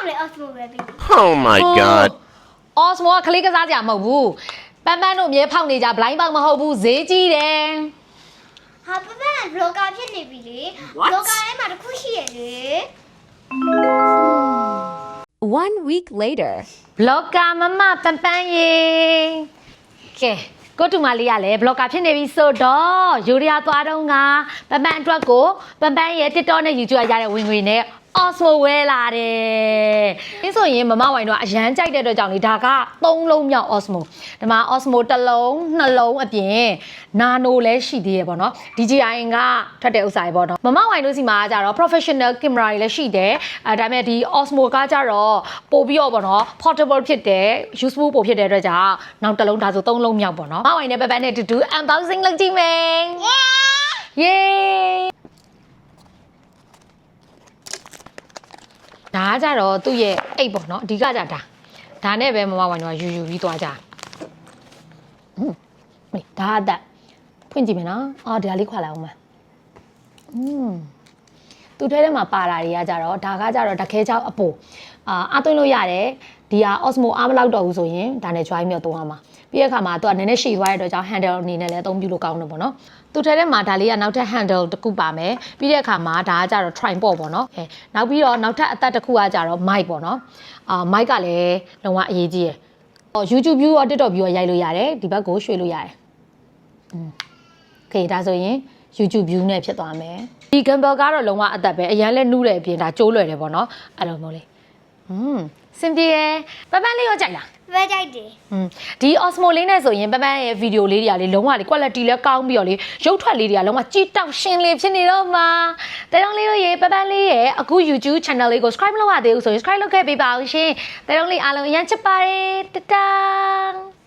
မလဲအော်စမိုပဲပြီး Oh my god. အော်စမောကကလေးကစားကြမဟုတ်ဘူးပန်းပန်းတို့အမြဲဖောက်နေကြဘလိုင်းပေါက်မဟုတ်ဘူးဈေးကြီးတယ် ဟာပပန်ဘလော့ကာဖြစ်နေပြီလေဘလော့ကာထဲမှာတစ်ခုရှိရလေ One week later. ဘလော့ကာမမပန်းပန်းရေကဲကိုတူမလေးကလည်းဘလော့ကာဖြစ်နေပြီဆိုတော့ယူရီးယားသွားတော့ငါပန်းပန်းအတွက်ကိုပန်းပန်းရဲ့ TikTok နဲ့ YouTube ရရတဲ့ဝင်ငွေနဲ့ Osmo ဝဲလာတယ်။ဒီဆိုရင်မမဝိုင်တော့အရန်ကြိုက်တဲ့အတွက်ကြောင့်လေဒါက3လုံးမြောက် Osmo ဒီမှာ Osmo တစ်လုံးနှလုံးအပြင် Nano လည်းရှိသေးရပေါ့နော် DJI ကထွက်တဲ့ဥစ္စာတွေပေါ့နော်မမဝိုင်တို့စီမှာကကြတော့ professional camera တွေလည်းရှိတယ်အဲဒါပေမဲ့ဒီ Osmo ကကြတော့ပို့ပြီးတော့ပေါ့နော် portable ဖြစ်တယ် useful ပို့ဖြစ်တဲ့အတွက်ကြောင့်နောက်တစ်လုံးဒါဆို3လုံးမြောက်ပေါ့နော်မမဝိုင်နဲ့ပပနဲ့တူတူ unboxing လုပ်ကြည့်မယ် Yay ဒါကကြတော့သူ့ရဲ့အိတ်ပေါ့နော်အဓိကကြဒါဒါနဲ့ပဲမမဝိုင်တို့ကယူယူပြီးသွားကြဟွန်းမေးဒါအသက်ဖွင့်ကြည့်မယ်နော်အော်ဒီဟာလေးခွာလိုက်အောင်မอืมသူထဲထဲမှာပါလာတွေကကြတော့ဒါကကြတော့တခဲချောက်အပိုအာအသွင်းလို့ရတယ်ဒီဟာ Osmo အားမလောက်တော့ဘူးဆိုရင်ဒါနဲ့ join မြောက်သုံးရမှာ ပြီးတဲ့အခါမှာသူကနည်းနည်းရှည်သွားတဲ့အတွက်ကြောင့် handle အနေနဲ့လည်းအသုံးပြုလို့ကောင်းတယ်ပေါ့နော်သူထဲထဲမှာဒါလေးကနောက်ထပ် handle တစ်ခုပါမယ်ပြီးတဲ့အခါမှာဒါကကြတော့ tripod ပေါ့နော်အဲနောက်ပြီးတော့နောက်ထပ်အသက်တစ်ခုကကြတော့ mic ပေါ့နော်အာ mic ကလည်းလုံးဝအရေးကြီးရယ်အော် YouTube view ရော TikTok view ရောရိုက်လို့ရတယ်ဒီဘက်ကိုရွှေ့လို့ရတယ် โอเคဒါဆိုရင် YouTube view နဲ့ဖြစ်သွားမယ်ဒီ gimbal ကတော့လုံးဝအသက်ပဲအရန်လဲနူးတယ်အပြင်ဒါကျိုးလွယ်တယ်ပေါ့နော်အဲ့လိုမျိုးလေး อืมစင်ပြေရယ်ပပန်းလေးရောကြိုက်လား ပဲကြိုက်တယ် อืมဒီ Osmo လေးနဲ့ဆိုရင်ပပန်းရဲ့ဗီဒီယိုလေးတွေကလေလုံးဝလေ quality လည်းကောင်းပြီးတော့လေရုပ်ထွက်လေးတွေကလုံးဝကြည်တောက်ရှင်းလေးဖြစ်နေတော့မှာတဲတုံးလေးတို့ရေပပန်းလေးရဲ့အခု YouTube channel လေးကို subscribe မလုပ်ရသေးဘူးဆိုရင် subscribe လုပ်ခဲ့ပေးပါဦးရှင်တဲတုံးလေးအားလုံးအရန်ချစ်ပါတယ်တတန်း